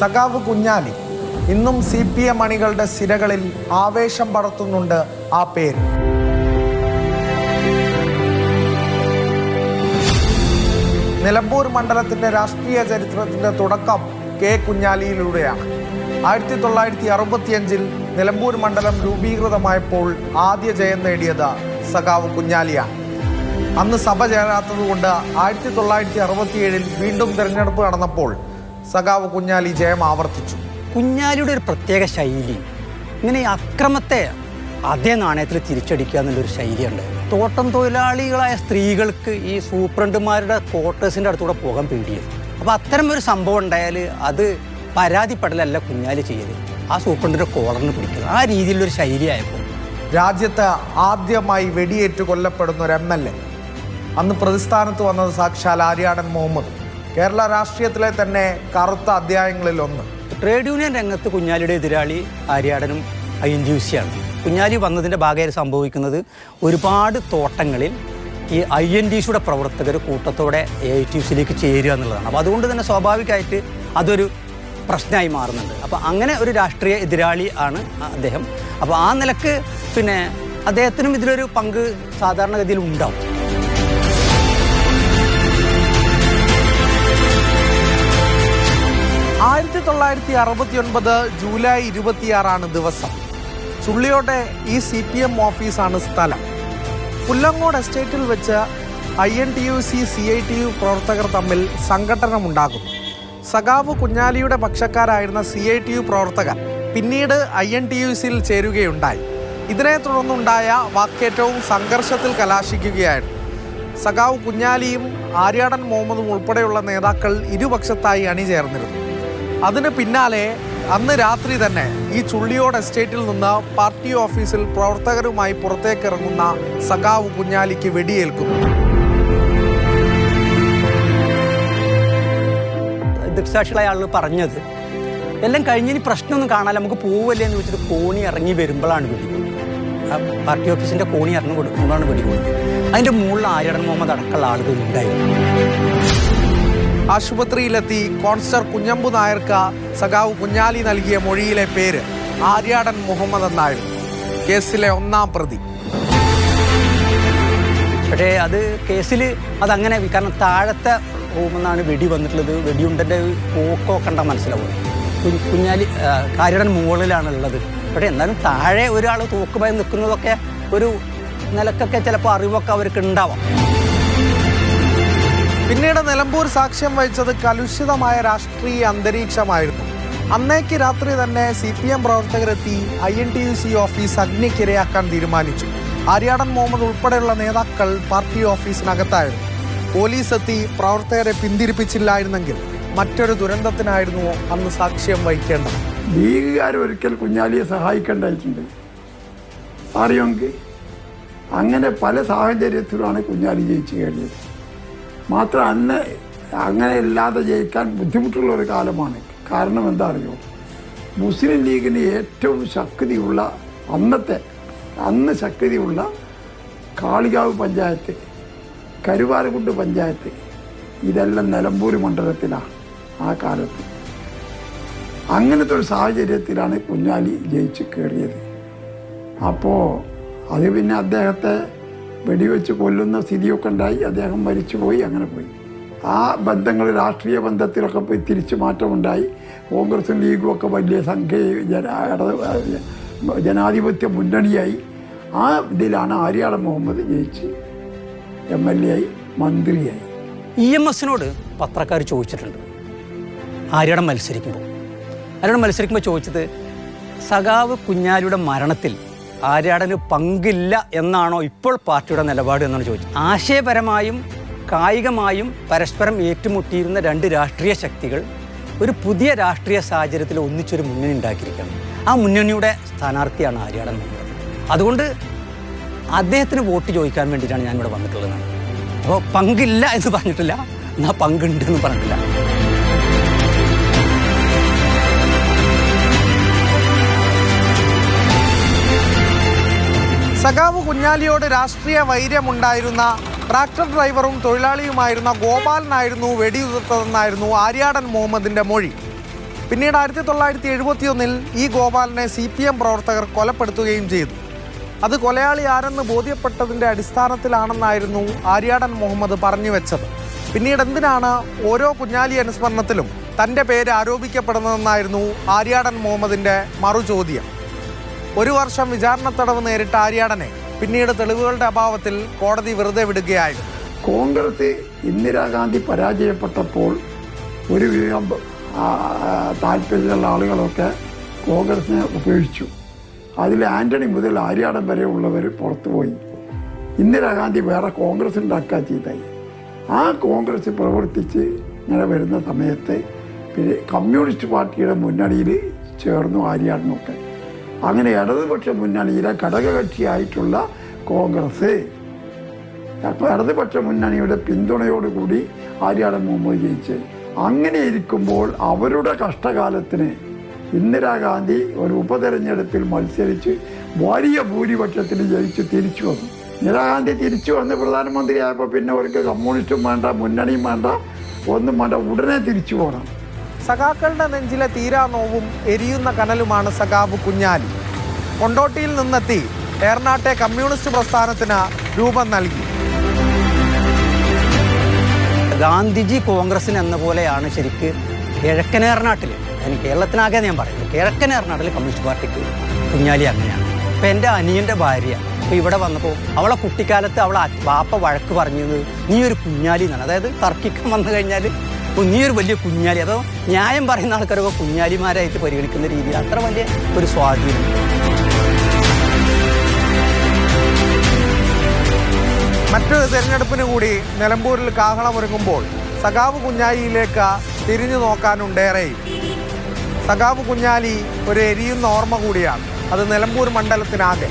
സഖാവ് കുഞ്ഞാലി ഇന്നും C P M അണികളുടെ സിരകളിൽ ആവേശം പടർത്തുന്നുണ്ട് ആ പേര്. നിലമ്പൂർ മണ്ഡലത്തിന്റെ രാഷ്ട്രീയ ചരിത്രത്തിന്റെ തുടക്കം കെ കുഞ്ഞാലിയിലൂടെയാണ്. ആയിരത്തി തൊള്ളായിരത്തി അറുപത്തിയഞ്ചിൽ നിലമ്പൂർ മണ്ഡലം രൂപീകൃതമായപ്പോൾ ആദ്യ ജയം നേടിയത് സഖാവ് കുഞ്ഞാലിയാണ്. അന്ന് സഭ ചേരാത്തതുകൊണ്ട് ആയിരത്തി തൊള്ളായിരത്തി അറുപത്തിയേഴിൽ വീണ്ടും തിരഞ്ഞെടുപ്പ് നടന്നപ്പോൾ സഖാവ് കുഞ്ഞാലി ജയം ആവർത്തിച്ചു. കുഞ്ഞാലിയുടെ ഒരു പ്രത്യേക ശൈലി. ഇങ്ങനെ ഈ അക്രമത്തെ അതേ നാണയത്തിൽ തിരിച്ചടിക്കുക എന്നുള്ളൊരു ശൈലിയുണ്ട്. തോട്ടം തൊഴിലാളികളായ സ്ത്രീകൾക്ക് ഈ സൂപ്രണ്ടുമാരുടെ ക്വാർട്ടേഴ്സിന്റെ അടുത്തൂടെ പോകാൻ പേടിയത് അപ്പോൾ അത്തരം ഒരു സംഭവം ഉണ്ടായാൽ അത് പരാതിപ്പെടലല്ല കുഞ്ഞാലി ചെയ്യൽ ആ സൂപ്രണ്ടിന്റെ കോളറിന് പിടിക്കുന്നത് ആ രീതിയിലുള്ളൊരു ശൈലിയായപ്പോൾ രാജ്യത്ത് ആദ്യമായി വെടിയേറ്റ് കൊല്ലപ്പെടുന്ന ഒരു എം എൽ എ. അന്ന് പ്രതിസ്ഥാനത്ത് വന്നത് സാക്ഷാൽ ആര്യാടൻ മുഹമ്മദ്. കേരള രാഷ്ട്രീയത്തിലെ തന്നെ കറുത്ത അധ്യായങ്ങളിൽ ഒന്ന് ട്രേഡ് യൂണിയൻ രംഗത്ത് കുഞ്ഞാലിയുടെ എതിരാളി ആര്യാടനും ഐ എൻ ജി സിയാണ് കുഞ്ഞാലി വന്നതിന്റെ ഭാഗമായി സംഭവിക്കുന്നത് ഒരുപാട് തോട്ടങ്ങളിൽ ഈ ഐ എൻ ഡി സിയുടെ പ്രവർത്തകർ കൂട്ടത്തോടെ എ ടി സിയിലേക്ക് ചേരുക എന്നുള്ളതാണ്. അപ്പോൾ അതുകൊണ്ട് തന്നെ സ്വാഭാവികമായിട്ട് അതൊരു പ്രശ്നമായി മാറുന്നുണ്ട്. അപ്പോൾ അങ്ങനെ ഒരു രാഷ്ട്രീയ എതിരാളി ആണ് അദ്ദേഹം. അപ്പോൾ ആ നിലയ്ക്ക് പിന്നെ അദ്ദേഹത്തിനും ഇതിലൊരു പങ്ക് സാധാരണഗതിയിൽ ഉണ്ടാവും. ആയിരത്തി തൊള്ളായിരത്തി അറുപത്തി ഒൻപത് ജൂലൈ ഇരുപത്തിയാറാണ് ദിവസം. ചുള്ളിയോടെ ഈ സി പി എം ഓഫീസാണ് സ്ഥലം. പുല്ലങ്ങോട് എസ്റ്റേറ്റിൽ വെച്ച് I N T U C C I T U പ്രവർത്തകർ തമ്മിൽ സംഘട്ടനമുണ്ടാകുന്നു സഖാവ് കുഞ്ഞാലിയുടെ പക്ഷക്കാരായിരുന്ന സി ഐ ടി യു പ്രവർത്തകർ പിന്നീട് ഐ എൻ ടി യു സിയിൽ ചേരുകയുണ്ടായി. ഇതിനെ തുടർന്നുണ്ടായ വാക്കേറ്റവും സംഘർഷത്തിൽ കലാശിക്കുകയായിരുന്നു. സഖാവ് കുഞ്ഞാലിയും ആര്യാടൻ മുഹമ്മദും ഉൾപ്പെടെയുള്ള നേതാക്കൾ ഇരുപക്ഷത്തായി അണിചേർന്നിരുന്നു. അതിന് പിന്നാലെ അന്ന് രാത്രി തന്നെ ഈ ചുള്ളിയോട് എസ്റ്റേറ്റിൽ നിന്ന് പാർട്ടി ഓഫീസിൽ പ്രവർത്തകരുമായി പുറത്തേക്ക് ഇറങ്ങുന്ന സഖാവ് കുഞ്ഞാലിക്ക് വെടിയേൽക്കുന്നു. ദൃക്സാക്ഷികളായ ആളുകൾ പറഞ്ഞത് എല്ലാം കഴിഞ്ഞിനി പ്രശ്നമൊന്നും കാണാൻ നമുക്ക് പോവല്ലേ എന്ന് വെച്ചിട്ട് കോണി ഇറങ്ങി വരുമ്പോഴാണ് വെടി. ആ പാർട്ടി ഓഫീസിന്റെ കോണി ഇറങ്ങി കൊടുക്കുമ്പോഴാണ് വെടികൊള്ളുന്നത് അതിന്റെ മുകളിൽ ആര്യടൻ മുഹമ്മദ് അടക്കമുള്ള ആളുകൾ ഉണ്ടായിരുന്നു. ആശുപത്രിയിലെത്തി കോൺസ്റ്റർ കുഞ്ഞമ്പു നായർക്ക് സഖാവ് കുഞ്ഞാലി നൽകിയ മൊഴിയിലെ പേര് ആര്യാടൻ മുഹമ്മദ് എന്നായിരുന്നു. കേസിലെ ഒന്നാം പ്രതി. പക്ഷേ അത് കേസിൽ അതങ്ങനെ കാരണം താഴത്തെ റൂമെന്നാണ് വെടി വന്നിട്ടുള്ളത്. വെടിയുണ്ടന്റെ പോക്കോ കണ്ടാൽ മനസ്സിലാവും കുഞ്ഞാലി കാര്യടൻ മുകളിലാണ് ഉള്ളത് പക്ഷേ എന്നാലും താഴെ ഒരാൾ തൂക്കുമായി നിൽക്കുന്നതൊക്കെ ഒരു നിലക്കൊക്കെ ചിലപ്പോൾ അറിവൊക്കെ അവർക്ക് ഉണ്ടാവാം. പിന്നീട് നിലമ്പൂർ സാക്ഷ്യം വഹിച്ചത് കലുഷിതമായ രാഷ്ട്രീയ അന്തരീക്ഷമായിരുന്നു. അന്നേക്ക് രാത്രി തന്നെ C P M പ്രവർത്തകരെത്തി I N T U C office അഗ്നിക്കിരയാക്കാൻ തീരുമാനിച്ചു. ആര്യാടൻ മുഹമ്മദ് ഉൾപ്പെടെയുള്ള നേതാക്കൾ പാർട്ടി ഓഫീസിനകത്തായിരുന്നു. പോലീസ് എത്തി പ്രവർത്തകരെ പിന്തിരിപ്പിച്ചില്ലായിരുന്നെങ്കിൽ മറ്റൊരു ദുരന്തത്തിനായിരുന്നു അന്ന് സാക്ഷ്യം വഹിക്കേണ്ടത്. ലീഗുകാർ ഒരിക്കൽ കുഞ്ഞാലിയെ സഹായിക്കേണ്ടായിട്ടുണ്ട് അറിയുമെങ്കിൽ അങ്ങനെ പല സാഹചര്യത്തിലുമാണ് കുഞ്ഞാലി ജയിച്ചു കഴിഞ്ഞത് മാത്രം അന്ന് അങ്ങനെ ഇല്ലാതെ ജയിക്കാൻ ബുദ്ധിമുട്ടുള്ള ഒരു കാലമാണ്. കാരണം എന്താ അറിയോ മുസ്ലിം ലീഗിന് ഏറ്റവും ശക്തിയുള്ള അന്നത്തെ അന്ന് ശക്തിയുള്ള കാളികാവ് പഞ്ചായത്ത് കരുവാരകുണ്ട് പഞ്ചായത്ത് ഇതെല്ലാം നിലമ്പൂർ മണ്ഡലത്തിലാണ് ആ കാലത്ത്. അങ്ങനത്തെ ഒരു സാഹചര്യത്തിലാണ് കുഞ്ഞാലി ജയിച്ച് കയറിയത് അപ്പോൾ അത് പിന്നെ അദ്ദേഹത്തെ വെടിവെച്ച് കൊല്ലുന്ന സ്ഥിതിയൊക്കെ ഉണ്ടായി. അദ്ദേഹം മരിച്ചുപോയി. അങ്ങനെ പോയി. ആ ബന്ധങ്ങൾ രാഷ്ട്രീയ ബന്ധത്തിലൊക്കെ പോയി തിരിച്ചു മാറ്റമുണ്ടായി. കോൺഗ്രസും ലീഗും ഒക്കെ വലിയ സംഖ്യ ജന ജനാധിപത്യ മുന്നണിയായി. ആ ഇതിലാണ് ആര്യാട മുഹമ്മദ് ജയിച്ച് എം എൽ എ ആയി മന്ത്രിയായി. ഇ എം എസിനോട് പത്രക്കാർ ചോദിച്ചിട്ടുണ്ട്. ആര്യടം മത്സരിക്കുമ്പോൾ ആര്യടം മത്സരിക്കുമ്പോൾ ചോദിച്ചത് സഖാവ് കുഞ്ഞാലിയുടെ മരണത്തിൽ ആര്യാടന് പങ്കില്ല എന്നാണോ ഇപ്പോൾ പാർട്ടിയുടെ നിലപാട് എന്നാണ് ചോദിച്ചത്. ആശയപരമായും കായികമായും പരസ്പരം ഏറ്റുമുട്ടിയിരുന്ന രണ്ട് രാഷ്ട്രീയ ശക്തികൾ ഒരു പുതിയ രാഷ്ട്രീയ സാഹചര്യത്തിൽ ഒന്നിച്ചൊരു മുന്നണി ഉണ്ടാക്കിയിരിക്കുകയാണ്. ആ മുന്നണിയുടെ സ്ഥാനാർത്ഥിയാണ് ആര്യാടൻ എന്നുള്ളത് അതുകൊണ്ട് അദ്ദേഹത്തിന് വോട്ട് ചോദിക്കാൻ വേണ്ടിയിട്ടാണ് ഞാനിവിടെ വന്നിട്ടുള്ളത്. അപ്പോൾ പങ്കില്ല എന്ന് പറഞ്ഞിട്ടില്ല. എന്നാൽ പങ്കുണ്ട് എന്ന് പറഞ്ഞിട്ടില്ല. സഖാവ് കുഞ്ഞാലിയോട് രാഷ്ട്രീയ വൈര്യമുണ്ടായിരുന്ന ട്രാക്ടർ ഡ്രൈവറും തൊഴിലാളിയുമായിരുന്ന ഗോപാലനായിരുന്നു വെടിയുതിർത്തതെന്നായിരുന്നു ആര്യാടൻ മുഹമ്മദിന്റെ മൊഴി. പിന്നീട് ആയിരത്തി തൊള്ളായിരത്തി എഴുപത്തിയൊന്നിൽ ഈ ഗോപാലനെ സി പി എം പ്രവർത്തകർ കൊലപ്പെടുത്തുകയും ചെയ്തു. അത് കൊലയാളി ആരെന്ന് ബോധ്യപ്പെട്ടതിന്റെ അടിസ്ഥാനത്തിലാണെന്നായിരുന്നു ആര്യാടൻ മുഹമ്മദ് പറഞ്ഞു വെച്ചത് പിന്നീട് എന്തിനാണ് ഓരോ കുഞ്ഞാലി അനുസ്മരണത്തിലും തന്റെ പേര് ആരോപിക്കപ്പെടുന്നതെന്നായിരുന്നു ആര്യാടൻ മുഹമ്മദിന്റെ മറുചോദ്യം. ഒരു വർഷം വിചാരണ തടവ് നേരിട്ട ആര്യാടനെ പിന്നീട് തെളിവുകളുടെ അഭാവത്തിൽ കോടതി വെറുതെ വിടുകയായിരുന്നു. കോൺഗ്രസ് ഇന്ദിരാഗാന്ധി പരാജയപ്പെട്ടപ്പോൾ ഒരു താല്പര്യമുള്ള ആളുകളൊക്കെ കോൺഗ്രസിനെ ഉപേക്ഷിച്ചു. അതിൽ ആന്റണി മുതൽ ആര്യാടൻ വരെ ഉള്ളവർ പുറത്തുപോയി. ഇന്ദിരാഗാന്ധി വേറെ കോൺഗ്രസ് ഉണ്ടാക്കുക ചെയ്തായി. ആ കോൺഗ്രസ് പ്രവർത്തിച്ച് ഇങ്ങനെ വരുന്ന സമയത്ത് പിന്നെ കമ്മ്യൂണിസ്റ്റ് പാർട്ടിയുടെ മുന്നണിയിൽ ചേർന്നു ആര്യാടനൊക്കെ. അങ്ങനെ ഇടതുപക്ഷ മുന്നണിയിലെ ഘടകകക്ഷിയായിട്ടുള്ള കോൺഗ്രസ്. അപ്പോൾ ഇടതുപക്ഷ മുന്നണിയുടെ പിന്തുണയോടുകൂടി ആര്യാടൻ മുമ്പ് ജയിച്ച്. അങ്ങനെ ഇരിക്കുമ്പോൾ അവരുടെ കഷ്ടകാലത്തിന് ഇന്ദിരാഗാന്ധി ഒരു ഉപതെരഞ്ഞെടുപ്പിൽ മത്സരിച്ച് വലിയ ഭൂരിപക്ഷത്തിന് ജയിച്ച് തിരിച്ചു വന്നു. ഇന്ദിരാഗാന്ധി തിരിച്ചു വന്ന് പ്രധാനമന്ത്രിയായപ്പോൾ പിന്നെ അവർക്ക് കമ്മ്യൂണിസ്റ്റും വേണ്ട മുന്നണിയും വേണ്ട ഒന്നും വേണ്ട ഉടനെ തിരിച്ചു പോകണം. സഖാക്കളുടെ നെഞ്ചിലെ തീരാ നോവും എരിയുന്ന കനലുമാണ് സഖാവ് കുഞ്ഞാലി. കൊണ്ടോട്ടിയിൽ നിന്നെത്തി ഏർനാട്ടെ കമ്മ്യൂണിസ്റ്റ് പ്രസ്ഥാനത്തിന് രൂപം നൽകി. ഗാന്ധിജി കോൺഗ്രസിന് എന്ന പോലെയാണ് ശരിക്ക് കിഴക്കൻ ഏർനാട്ടിൽ അതിന് കേരളത്തിനാകെ ഞാൻ പറയുന്നത്. കിഴക്കൻ ഏർനാട്ടിൽ കമ്മ്യൂണിസ്റ്റ് പാർട്ടിക്ക് കുഞ്ഞാലി അങ്ങനെയാണ്. ഇപ്പം എന്റെ അനിയന്റെ ഭാര്യ ഇപ്പം ഇവിടെ വന്നപ്പോൾ അവളെ കുട്ടിക്കാലത്ത് അവളെ ബാപ്പ വഴക്ക് പറഞ്ഞത് നീ ഒരു കുഞ്ഞാലി എന്നാണ്. അതായത് തർക്കിക്കാൻ വന്നു കഴിഞ്ഞാൽ "ഓ, നീ ഒരു വലിയ കുഞ്ഞാലി. അതോ ന്യായം പറയുന്ന ആൾക്കാരൊക്കെ കുഞ്ഞാലിമാരായിട്ട് പരിഗണിക്കുന്ന രീതിയിൽ അത്ര വലിയ ഒരു സ്വാധീനം. മറ്റൊരു തെരഞ്ഞെടുപ്പിന് കൂടി നിലമ്പൂരിൽ കാഹളമൊരുങ്ങുമ്പോൾ സഖാവ് കുഞ്ഞാലിയിലേക്ക് തിരിഞ്ഞു നോക്കാനുണ്ടേറെയും സഖാവ് കുഞ്ഞാലി ഒരു എരിയുന്ന ഓർമ്മ കൂടിയാണ്. അത് നിലമ്പൂർ മണ്ഡലത്തിനാകെ.